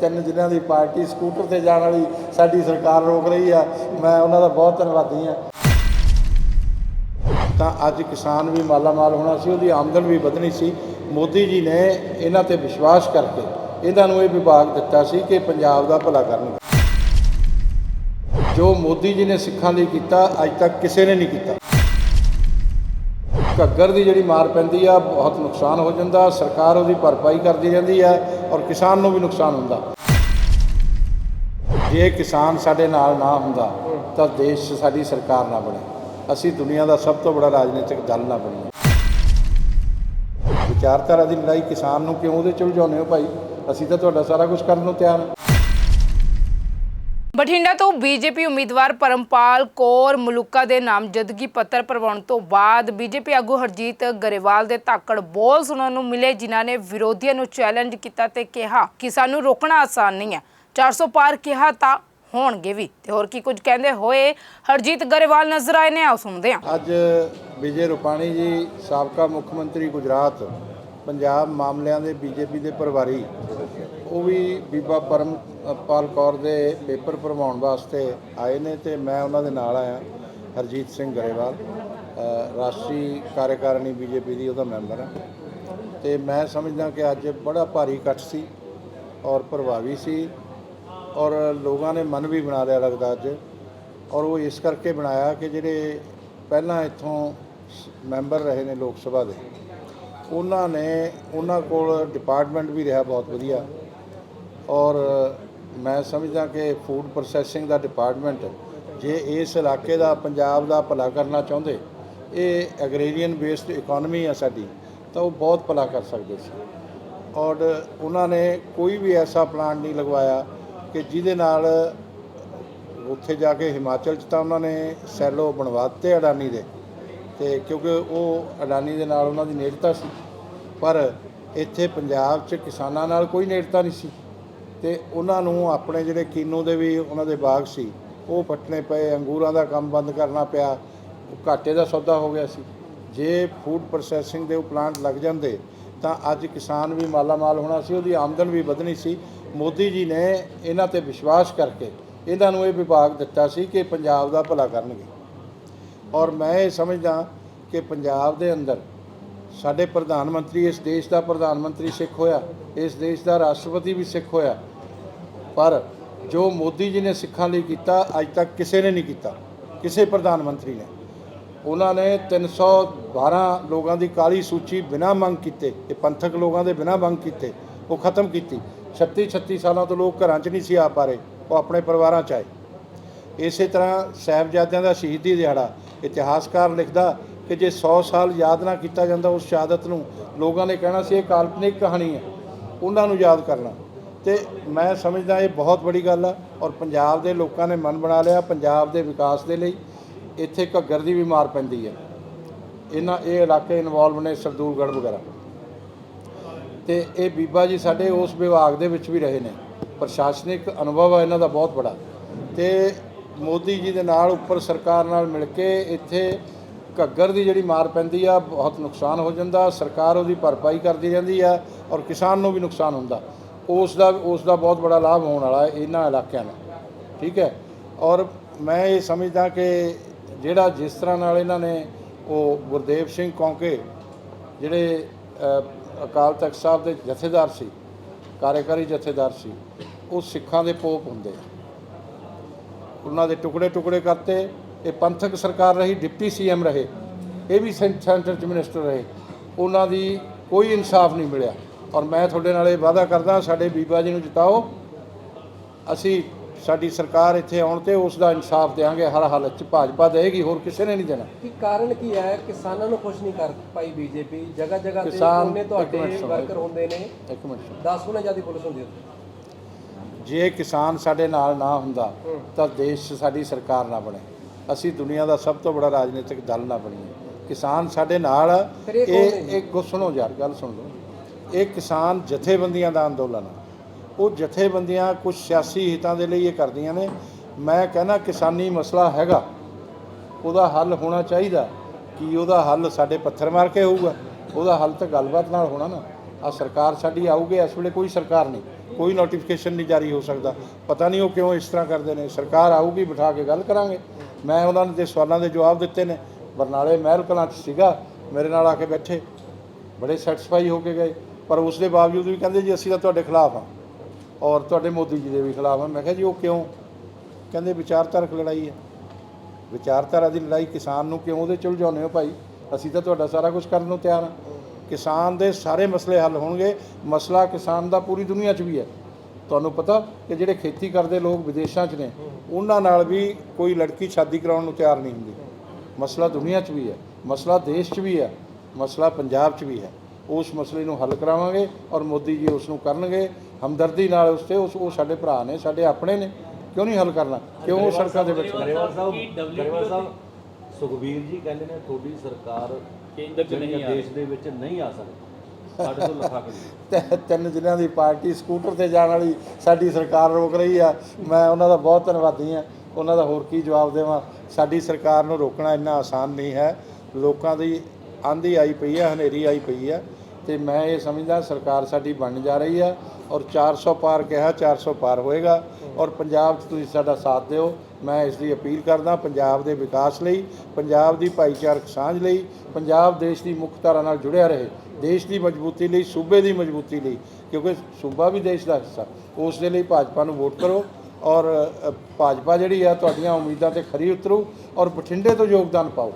ਤਿੰਨ ਜਿਨ੍ਹਾਂ ਦੀ party scooter ਤੇ ਜਾਣ ਵਾਲੀ ਸਾਡੀ ਸਰਕਾਰ ਰੋਕ ਰਹੀ ਆ, ਮੈਂ ਉਹਨਾਂ ਦਾ ਬਹੁਤ ਧੰਨਵਾਦੀ ਆ। ਤਾਂ ਅੱਜ ਕਿਸਾਨ ਵੀ ਮਾਲਾਮਾਲ ਹੋਣਾ ਸੀ, ਉਹਦੀ ਆਮਦਨ ਵੀ ਵਧਣੀ ਸੀ। ਮੋਦੀ ਜੀ ਨੇ ਇਹਨਾਂ ਤੇ ਵਿਸ਼ਵਾਸ ਕਰਕੇ ਇਹਨਾਂ ਨੂੰ ਇਹ ਵਿਭਾਗ ਦਿੱਤਾ ਸੀ ਕਿ ਪੰਜਾਬ ਦਾ ਭਲਾ ਕਰਨਗੇ ਜੋ ਮੋਦੀ ਜੀ ਨੇ ਸਿੱਖਾਂ ਲਈ ਕੀਤਾ, ਅੱਜ ਤੱਕ ਕਿਸੇ ਨੇ ਨਹੀਂ ਕੀਤਾ। ਘੱਗਰ ਦੀ ਜਿਹੜੀ ਮਾਰ ਪੈਂਦੀ ਆ, ਬਹੁਤ ਨੁਕਸਾਨ ਹੋ ਜਾਂਦਾ, ਸਰਕਾਰ ਉਹਦੀ ਭਰਪਾਈ ਕਰਦੀ ਰਹਿੰਦੀ ਆ ਔਰ ਕਿਸਾਨ ਨੂੰ ਵੀ ਨੁਕਸਾਨ ਹੁੰਦਾ। ਜੇ ਕਿਸਾਨ ਸਾਡੇ ਨਾਲ ਨਾ ਹੁੰਦਾ, ਤਾਂ ਦੇਸ਼ ਸਾਡੀ ਸਰਕਾਰ ਨਾ ਬਣੇ। ਅਸੀਂ ਦੁਨੀਆ ਦਾ ਸਭ ਤੋਂ ਬੜਾ ਰਾਜਨੀਤਿਕ ਦਲ ਨਾ ਬਣੀਏ। ਵਿਚਾਰਧਾਰਾ ਦੀ ਲੜਾਈ ਕਿਸਾਨ ਨੂੰ ਕਿਉਂ ਉਹਦੇ ਚ ਉਲਝਾਉਂਦੇ ਹੋ ਭਾਈ? ਅਸੀਂ ਤਾਂ ਤੁਹਾਡਾ ਸਾਰਾ ਕੁਝ ਕਰਨ ਨੂੰ ਤਿਆਰ ਹਾਂ। ਬਠਿੰਡਾ ਤੋਂ ਬੀਜੇਪੀ ਉਮੀਦਵਾਰ ਪਰਮਪਾਲ ਕੌਰ ਮਲੂਕਾ ਦੇ ਨਾਮਜ਼ਦਗੀ ਪੱਤਰ ਭਰਵਾਉਣ ਤੋਂ ਬਾਅਦ ਬੀਜੇਪੀ ਆਗੂ ਹਰਜੀਤ ਗਰੇਵਾਲ ਦੇ ਧਾਕੜ ਬੋਲ ਸੁਣਨ ਨੂੰ ਮਿਲੇ, ਜਿਨ੍ਹਾਂ ਨੇ ਵਿਰੋਧੀਆਂ ਨੂੰ ਚੈਲੰਜ ਕੀਤਾ ਤੇ ਕਿਹਾ ਕਿ ਸਾਨੂੰ ਰੋਕਣਾ ਆਸਾਨ ਨਹੀਂ ਹੈ। 400 ਪਾਰ ਕਿਹਾ ਤਾਂ ਹੋਣਗੇ ਵੀ। ਤੇ ਹੋਰ ਕੀ ਕੁਝ ਕਹਿੰਦੇ ਹੋਏ ਹਰਜੀਤ ਗਰੇਵਾਲ ਨਜ਼ਰ ਆਏ ਨੇ, ਆਓ ਸੁਣਦੇ ਹਾਂ। ਅੱਜ ਵਿਜੇ ਰੁਪਾਣੀ ਜੀ, ਸਾਬਕਾ ਮੁੱਖ ਮੰਤਰੀ ਗੁਜਰਾਤ, ਪੰਜਾਬ ਮਾਮਲਿਆਂ ਦੇ ਬੀਜੇਪੀ ਦੇ ਪ੍ਰਭਾਰੀ ਉਹ ਵੀ ਬੀਬਾ ਪਰਮਪਾਲ ਕੌਰ ਦੇ ਪੇਪਰ ਭਰਵਾਉਣ ਵਾਸਤੇ ਆਏ ਨੇ ਤੇ ਮੈਂ ਉਹਨਾਂ ਦੇ ਨਾਲ ਆਇਆ ਹਰਜੀਤ ਸਿੰਘ ਗਰੇਵਾਲ ਅ, ਰਾਸ਼ਟਰੀ ਕਾਰਜਕਾਰਣੀ ਬੀਜੇਪੀ ਦੀ ਉਹਦਾ ਮੈਂਬਰ ਹਾਂ। ਤੇ ਮੈਂ ਸਮਝਦਾ ਕਿ ਅੱਜ ਬੜਾ ਭਾਰੀ ਇਕੱਠ ਸੀ ਔਰ ਪ੍ਰਭਾਵੀ ਸੀ ਔਰ ਲੋਕਾਂ ਨੇ ਮਨ ਵੀ ਬਣਾ ਲਿਆ ਲੱਗਦਾ ਅੱਜ ਔਰ ਉਹ ਇਸ ਕਰਕੇ ਬਣਾਇਆ ਕਿ ਜਿਹੜੇ ਪਹਿਲਾਂ ਇੱਥੋਂ ਸ- ਮੈਂਬਰ ਰਹੇ ਨੇ ਲੋਕ ਸਭਾ ਦੇ ਉਹਨਾਂ ਨੇ ਉਹਨਾਂ ਕੋਲ ਡਿਪਾਰਟਮੈਂਟ ਵੀ ਰਿਹਾ ਬਹੁਤ ਵਧੀਆ। ਔਰ ਮੈਂ ਸਮਝਦਾ ਕਿ ਫੂਡ ਪ੍ਰੋਸੈਸਿੰਗ ਦਾ ਡਿਪਾਰਟਮੈਂਟ ਜੇ ਇਸ ਇਲਾਕੇ ਦਾ, ਪੰਜਾਬ ਦਾ ਭਲਾ ਕਰਨਾ ਚਾਹੁੰਦੇ, ਇਹ ਐਗਰੀਰੀਅਨ ਬੇਸਡ ਇਕਨੋਮੀ ਆ ਸਾਡੀ, ਤਾਂ ਉਹ ਬਹੁਤ ਭਲਾ ਕਰ ਸਕਦੇ ਸੀ। ਔਰ ਉਹਨਾਂ ਨੇ ਕੋਈ ਵੀ ਐਸਾ ਪਲਾਂਟ ਨਹੀਂ ਲਗਵਾਇਆ ਕਿ ਜਿਹਦੇ ਨਾਲ ਉੱਥੇ ਜਾ ਕੇ ਹਿਮਾਚਲ 'ਚ ਤਾਂ ਉਹਨਾਂ ਨੇ ਸੈਲੋ ਬਣਵਾ ਦਿੱਤੇ ਅਡਾਨੀ ਦੇ, ਤੇ ਕਿਉਂਕਿ ਉਹ ਅਡਾਨੀ ਦੇ ਨਾਲ ਉਹਨਾਂ ਦੀ ਨੇੜਤਾ ਸੀ। ਪਰ ਇੱਥੇ ਪੰਜਾਬ 'ਚ ਕਿਸਾਨਾਂ ਨਾਲ ਕੋਈ ਨੇੜਤਾ ਨਹੀਂ ਸੀ। ਤੇ ਉਹਨਾਂ ਨੂੰ ਆਪਣੇ ਜਿਹੜੇ ਕੀਨੂ ਦੇ ਵੀ ਉਹਨਾਂ ਦੇ ਬਾਗ ਸੀ, ਉਹ ਪੱਟਣੇ ਪਏ, ਅੰਗੂਰਾਂ ਦਾ ਕੰਮ ਬੰਦ ਕਰਨਾ ਪਿਆ, ਘਾਟੇ ਦਾ ਸੌਦਾ ਹੋ ਗਿਆ ਸੀ। ਜੇ ਫੂਡ ਪ੍ਰੋਸੈਸਿੰਗ ਦੇ ਉਹ ਪਲਾਂਟ ਲੱਗ ਜਾਂਦੇ, ਤਾਂ ਅੱਜ ਕਿਸਾਨ ਵੀ ਮਾਲਾ ਮਾਲ ਹੋਣਾ ਸੀ, ਉਹਦੀ ਆਮਦਨ ਵੀ ਵਧਣੀ ਸੀ। ਮੋਦੀ ਜੀ ਨੇ ਇਹਨਾਂ ਤੇ ਵਿਸ਼ਵਾਸ ਕਰਕੇ ਇਹਨਾਂ ਨੂੰ ਇਹ ਵਿਭਾਗ ਦਿੱਤਾ ਸੀ ਕਿ ਪੰਜਾਬ ਦਾ ਭਲਾ ਕਰਨਗੇ। ਔਰ ਮੈਂ ਇਹ ਸਮਝਦਾ ਕਿ ਪੰਜਾਬ ਦੇ ਅੰਦਰ ਸਾਡੇ ਪ੍ਰਧਾਨ ਮੰਤਰੀ, ਇਸ ਦੇਸ਼ ਦਾ ਪ੍ਰਧਾਨ ਮੰਤਰੀ ਸਿੱਖ ਹੋਇਆ, ਇਸ ਦੇਸ਼ ਦਾ ਰਾਸ਼ਟਰਪਤੀ ਵੀ ਸਿੱਖ ਹੋਇਆ। ਪਰ ਜੋ ਮੋਦੀ ਜੀ ਨੇ ਸਿੱਖਾਂ ਲਈ ਕੀਤਾ, ਅੱਜ ਤੱਕ ਕਿਸੇ ਨੇ ਨਹੀਂ ਕੀਤਾ। ਕਿਸੇ ਪ੍ਰਧਾਨ ਮੰਤਰੀ ਨੇ। ਉਹਨਾਂ ਨੇ 312 ਲੋਕਾਂ ਦੀ ਕਾਲੀ ਸੂਚੀ ਬਿਨਾਂ ਮੰਗ ਕੀਤੇ ਇਹ ਪੰਥਕ ਲੋਕਾਂ ਦੇ ਬਿਨਾਂ ਮੰਗ ਕੀਤੇ, ਉਹ ਖਤਮ ਕੀਤੀ। 36 36 ਸਾਲਾਂ ਤੋਂ ਲੋਕ ਘਰਾਂ 'ਚ ਨਹੀਂ ਸੀ ਆ ਪਾ ਰਹੇ, ਉਹ ਆਪਣੇ ਪਰਿਵਾਰਾਂ 'ਚ ਆਏ। ਇਸੇ ਤਰ੍ਹਾਂ ਸਾਹਿਬਜ਼ਾਦਿਆਂ ਦਾ ਸ਼ਹੀਦੀ ਦਿਹਾੜਾ ਇਤਿਹਾਸਕਾਰ ਲਿਖਦਾ ਕਿ ਜੇ 100 ਸਾਲ ਯਾਦ ਨਾ ਕੀਤਾ ਜਾਂਦਾ ਉਸ ਸ਼ਹਾਦਤ ਨੂੰ, ਲੋਕਾਂ ਨੇ ਕਹਿਣਾ ਸੀ ਇਹ ਕਾਲਪਨਿਕ ਕਹਾਣੀ ਹੈ, ਉਹਨਾਂ ਨੂੰ ਯਾਦ ਕਰਨਾ। ਤੇ ਮੈਂ ਸਮਝਦਾ ਇਹ ਬਹੁਤ ਬੜੀ ਗੱਲ ਆ ਔਰ ਪੰਜਾਬ ਦੇ ਲੋਕਾਂ ਨੇ ਮਨ ਬਣਾ ਲਿਆ ਪੰਜਾਬ ਦੇ ਵਿਕਾਸ ਦੇ ਲਈ, ਇੱਥੇ ਘੱਗਰ ਦੀ ਵੀ ਮਾਰ ਪੈਂਦੀ ਹੈ। ਇਹਨਾਂ, ਇਹ ਇਲਾਕੇ ਇਨਵੋਲਵ ਨੇ ਸਰਦੂਲਗੜ੍ਹ ਵਗੈਰਾ। ਤੇ ਇਹ ਬੀਬਾ ਜੀ ਸਾਡੇ ਉਸ ਵਿਭਾਗ ਦੇ ਵਿੱਚ ਵੀ ਰਹੇ ਨੇ। ਪ੍ਰਸ਼ਾਸਨਿਕ ਅਨੁਭਵ ਆ ਇਹਨਾਂ ਦਾ ਬਹੁਤ ਬੜਾ। ਤੇ ਮੋਦੀ ਜੀ ਦੇ ਨਾਲ ਉੱਪਰ ਸਰਕਾਰ ਨਾਲ ਮਿਲ ਕੇ ਇੱਥੇ ਘੱਗਰ ਦੀ ਜਿਹੜੀ ਮਾਰ ਪੈਂਦੀ ਆ, ਬਹੁਤ ਨੁਕਸਾਨ ਹੋ ਜਾਂਦਾ, ਸਰਕਾਰ ਉਹਦੀ ਭਰਪਾਈ ਕਰਦੀ ਰਹਿੰਦੀ ਆ ਔਰ ਕਿਸਾਨ ਨੂੰ ਵੀ ਨੁਕਸਾਨ ਹੁੰਦਾ। ਉਸ ਦਾ ਉਸ ਦਾ ਬਹੁਤ ਬੜਾ ਲਾਭ ਹੋਣ ਵਾਲਾ ਇਹਨਾਂ ਇਲਾਕਿਆਂ ਨੂੰ। ਠੀਕ ਹੈ? ਔਰ ਮੈਂ ਇਹ ਸਮਝਦਾ ਕਿ ਜਿਹੜਾ ਜਿਸ ਤਰ੍ਹਾਂ ਨਾਲ ਇਹਨਾਂ ਨੇ ਉਹ ਗੁਰਦੇਵ ਸਿੰਘ ਕੌਂਕੇ, ਜਿਹੜੇ ਅਕਾਲ ਤਖਤ ਸਾਹਿਬ ਦੇ ਜਥੇਦਾਰ ਸੀ, ਕਾਰਜਕਾਰੀ ਜਥੇਦਾਰ ਸੀ, ਉਹ ਸਿੱਖਾਂ ਦੇ ਪੋਪ ਹੁੰਦੇ ਉਹਨਾਂ ਦੇ ਟੁਕੜੇ ਟੁਕੜੇ ਕਰਤੇ ਇਹ ਪੰਥਕ ਸਰਕਾਰ ਰਹੀ ਡਿਪਟੀ ਸੀਐਮ ਰਹੇ ਇਹ ਵੀ ਸੈਂਟਰ ਚ ਮਿਨਿਸਟਰ ਰਹੇ ਉਹਨਾਂ ਦੀ ਕੋਈ ਇਨਸਾਫ ਨਹੀਂ ਮਿਲਿਆ। ਔਰ ਮੈਂ ਤੁਹਾਡੇ ਨਾਲ ਇਹ ਵਾਅਦਾ ਕਰਦਾ ਸਾਡੇ ਬੀਬਾ ਜੀ ਨੂੰ ਜਿਤਾਓ। ਅਸੀਂ ਸਾਡੀ ਸਰਕਾਰ ਇੱਥੇ ਆਉਣ ਤੇ ਉਸ ਦਾ ਇਨਸਾਫ ਦੇਵਾਂਗੇ ਹਰ ਹਾਲਤ ਚ ਭਾਜਪਾ ਦੇਗੀ ਹੋਰ ਕਿਸੇ ਨੇ ਨਹੀਂ ਦੇਣਾ। ਕੀ ਕਾਰਨ ਕੀ ਹੈ? ਕਿਸਾਨਾਂ ਨੂੰ ਖੁਸ਼ ਨਹੀਂ ਕਰ ਪਾਈ ਬੀਜੇਪੀ। ਜਗ੍ਹਾ ਜਗ੍ਹਾ ਤੇ ਉਹਨੇ ਤੁਹਾਡੇ। ਵਰਕਰ ਹੁੰਦੇ ਨੇ। ਇੱਕ ਮਿੰਟ ਸੁਣੋ। 10 ਗੁਣਾ ਜ਼ਿਆਦਾ ਪੁਲਿਸ ਹੁੰਦੀ ਹੈ ਜੇ ਕਿਸਾਨ ਸਾਡੇ ਨਾਲ ਨਾ ਹੁੰਦਾ ਤਾਂ ਦੇਸ਼ ਸਾਡੀ ਸਰਕਾਰ ਨਾ ਬਣੇ। ਅਸੀਂ ਦੁਨੀਆ ਦਾ ਸਭ ਤੋਂ ਬੜਾ ਰਾਜਨੀਤਿਕ ਦਲ ਨਾ ਬਣੀਏ। ਕਿਸਾਨ ਸਾਡੇ ਨਾਲ ਇਹ? ਇੱਕ ਸੁਣੋ ਯਾਰ ਗੱਲ ਸੁਣ ਲਓ। ਇਹ ਕਿਸਾਨ ਜਥੇਬੰਦੀਆਂ ਦਾ ਅੰਦੋਲਨ ਆ। ਉਹ ਜਥੇਬੰਦੀਆਂ ਕੁਝ ਸਿਆਸੀ ਹਿੱਤਾਂ ਦੇ ਲਈ ਇਹ ਕਰਦੀਆਂ ਨੇ। ਮੈਂ ਕਹਿੰਦਾ ਕਿਸਾਨੀ ਮਸਲਾ ਹੈਗਾ। ਉਹਦਾ ਹੱਲ ਹੋਣਾ ਚਾਹੀਦਾ। ਕੀ ਉਹਦਾ ਹੱਲ ਸਾਡੇ ਪੱਥਰ ਮਾਰ ਕੇ ਹੋਊਗਾ? ਉਹਦਾ ਹੱਲ ਤਾਂ ਗੱਲਬਾਤ ਨਾਲ ਹੋਣਾ ਨਾ। ਆ ਸਰਕਾਰ ਸਾਡੀ ਆਊਗੀ, ਇਸ ਵੇਲੇ ਕੋਈ ਸਰਕਾਰ ਨਹੀਂ, ਕੋਈ ਨੋਟੀਫਿਕੇਸ਼ਨ ਨਹੀਂ ਜਾਰੀ ਹੋ ਸਕਦਾ। ਪਤਾ ਨਹੀਂ ਉਹ ਕਿਉਂ ਇਸ ਤਰ੍ਹਾਂ ਕਰਦੇ ਨੇ। ਸਰਕਾਰ ਆਊਗੀ, ਬਿਠਾ ਕੇ ਗੱਲ ਕਰਾਂਗੇ। ਮੈਂ ਉਹਨਾਂ ਦੇ ਸਵਾਲਾਂ ਦੇ ਜਵਾਬ ਦਿੱਤੇ ਨੇ। ਬਰਨਾਲੇ ਮਹਿਲ ਕਲਾਂ 'ਚ ਸੀਗਾ, ਮੇਰੇ ਨਾਲ ਆ ਕੇ ਬੈਠੇ। ਬੜੇ ਸੈਟੀਸਫਾਈ ਹੋ ਕੇ ਗਏ। ਪਰ ਉਸ ਦੇ ਬਾਵਜੂਦ ਵੀ ਕਹਿੰਦੇ ਜੀ, ਅਸੀਂ ਤਾਂ ਤੁਹਾਡੇ ਖਿਲਾਫ ਹਾਂ। ਔਰ ਤੁਹਾਡੇ ਮੋਦੀ ਜੀ ਦੇ ਵੀ ਖਿਲਾਫ ਹਾਂ। ਮੈਂ ਕਿਹਾ ਜੀ, ਉਹ ਕਿਉਂ? ਕਹਿੰਦੇ ਵਿਚਾਰਧਾਰਕ ਲੜਾਈ ਹੈ। ਵਿਚਾਰਧਾਰਾ ਦੀ ਲੜਾਈ ਕਿਸਾਨ ਨੂੰ ਕਿਉਂ ਉਹਦੇ ਚ ਉਲਝਾਉਂਦੇ ਹੋ ਭਾਈ? ਅਸੀਂ ਤਾਂ ਤੁਹਾਡਾ ਸਾਰਾ ਕੁਝ ਕਰਨ ਨੂੰ ਤਿਆਰ ਹਾਂ। ਕਿਸਾਨ ਦੇ ਸਾਰੇ ਮਸਲੇ ਹੱਲ ਹੋਣਗੇ। ਮਸਲਾ ਕਿਸਾਨ ਦਾ ਪੂਰੀ ਦੁਨੀਆ 'ਚ ਵੀ ਹੈ। ਤੁਹਾਨੂੰ ਪਤਾ ਕਿ ਜਿਹੜੇ ਖੇਤੀ ਕਰਦੇ ਲੋਕ ਵਿਦੇਸ਼ਾਂ 'ਚ ਨੇ, ਉਹਨਾਂ ਨਾਲ ਵੀ ਕੋਈ ਲੜਕੀ ਸ਼ਾਦੀ ਕਰਾਉਣ ਨੂੰ ਤਿਆਰ ਨਹੀਂ ਹੁੰਦੀ। ਮਸਲਾ ਦੁਨੀਆ 'ਚ ਵੀ ਹੈ, ਮਸਲਾ ਦੇਸ਼ 'ਚ ਵੀ ਹੈ, ਮਸਲਾ ਪੰਜਾਬ 'ਚ ਵੀ ਹੈ। ਉਸ ਮਸਲੇ ਨੂੰ ਹੱਲ ਕਰਾਵਾਂਗੇ ਔਰ ਮੋਦੀ ਜੀ ਉਸ ਨੂੰ ਕਰਨਗੇ। ਹਮਦਰਦੀ ਨਾਲ ਉਸ ਤੇ, ਉਸ, ਉਹ ਸਾਡੇ ਭਰਾ ਨੇ, ਸਾਡੇ ਆਪਣੇ ਨੇ। ਕਿਉਂ ਨਹੀਂ ਹੱਲ ਕਰਨਾ? ਕਿਉਂ ਉਹ ਸੜਕਾਂ ਦੇ ਵਿੱਚ ਗਰੇਵਾਲ ਸਾਹਿਬ ਗਰੇਵਾਲ ਸਾਹਿਬ, ਸੁਖਬੀਰ ਜੀ ਕਹਿੰਦੇ ਨੇ, ਤੁਹਾਡੀ ਸਰਕਾਰ ਕੇਂਦਰ ਚ ਨਹੀਂ ਆ ਦੇਸ਼ ਦੇ ਵਿੱਚ ਨਹੀਂ ਆ ਸਕਦੀ। ਸਾਡੇ ਤੋਂ ਲੱਖਾਂ ਕਰੀ। ਤੇ ਤਿੰਨ ਜ਼ਿਲ੍ਹਿਆਂ ਦੀ ਪਾਰਟੀ ਸਕੂਟਰ ਤੇ ਜਾਣ ਵਾਲੀ ਸਾਡੀ ਸਰਕਾਰ ਰੋਕ ਰਹੀ ਆ। ਮੈਂ ਉਹਨਾਂ ਦਾ ਬਹੁਤ ਧੰਨਵਾਦੀ ਆ। ਉਹਨਾਂ ਦਾ ਹੋਰ ਕੀ ਜਵਾਬ ਦੇਵਾਂ? ਸਾਡੀ ਸਰਕਾਰ ਨੂੰ ਰੋਕਣਾ ਇੰਨਾ ਆਸਾਨ ਨਹੀਂ ਹੈ। ਲੋਕਾਂ ਦੀ ਆਂਧੀ ਆਈ ਪਈ ਆ ਹਨੇਰੀ ਆਈ ਪਈ ਆ ਤੇ ਮੈਂ ਇਹ ਸਮਝਦਾ ਸਰਕਾਰ ਸਾਡੀ ਬਣ ਜਾ ਰਹੀ ਆ ਔਰ 400 ਪਾਰ ਕਿਹਾ 400 ਪਾਰ ਹੋਏਗਾ ਔਰ ਪੰਜਾਬ 'ਚ ਤੁਸੀਂ ਸਾਡਾ ਸਾਥ ਦਿਓ। ਮੈਂ ਇਸ ਦੀ ਅਪੀਲ ਕਰਦਾ ਪੰਜਾਬ ਦੇ ਵਿਕਾਸ ਲਈ, ਪੰਜਾਬ ਦੀ ਭਾਈਚਾਰਕ ਸਾਂਝ ਲਈ, ਪੰਜਾਬ ਦੇਸ਼ ਦੀ ਮੁੱਖ ਧਾਰਾ ਨਾਲ ਜੁੜਿਆ ਰਹੇ, ਦੇਸ਼ ਦੀ ਮਜ਼ਬੂਤੀ ਲਈ, ਸੂਬੇ ਦੀ ਮਜ਼ਬੂਤੀ ਲਈ, ਕਿਉਂਕਿ ਸੂਬਾ ਵੀ ਦੇਸ਼ ਦਾ ਹਿੱਸਾ, ਉਸ ਦੇ ਲਈ ਭਾਜਪਾ ਨੂੰ ਵੋਟ ਕਰੋ ਔਰ ਭਾਜਪਾ ਜਿਹੜੀ ਆ, ਤੁਹਾਡੀਆਂ ਉਮੀਦਾਂ ਤੇ ਖਰੀ ਉਤਰੂ ਔਰ ਬਠਿੰਡੇ ਤੋਂ ਯੋਗਦਾਨ ਪਾਓ।